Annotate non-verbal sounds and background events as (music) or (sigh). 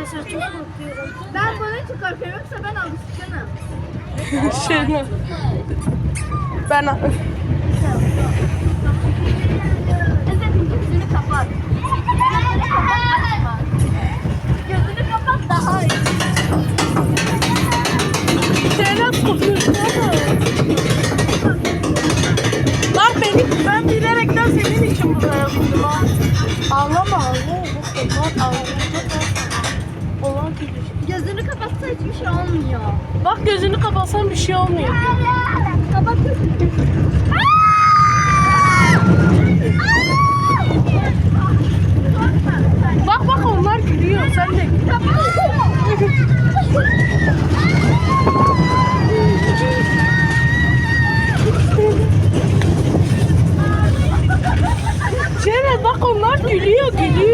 arkadaşlar çok korkuyorum. Ben bunun için korkuyorum yoksa ben alışkınım. Şey, (laughs) ben Eze'nin gözünü kapat. Gözünü kapat. Gözünü kapat daha iyi. şeyler kopuyorsun Gözünü kapatsa hiçbir şey olmuyor. Bak gözünü kapatsan bir şey olmuyor. Kapat gözünü. Bak bak onlar gülüyor. Sen de gül. Gülüyor. Bak onlar gülüyor gülüyor.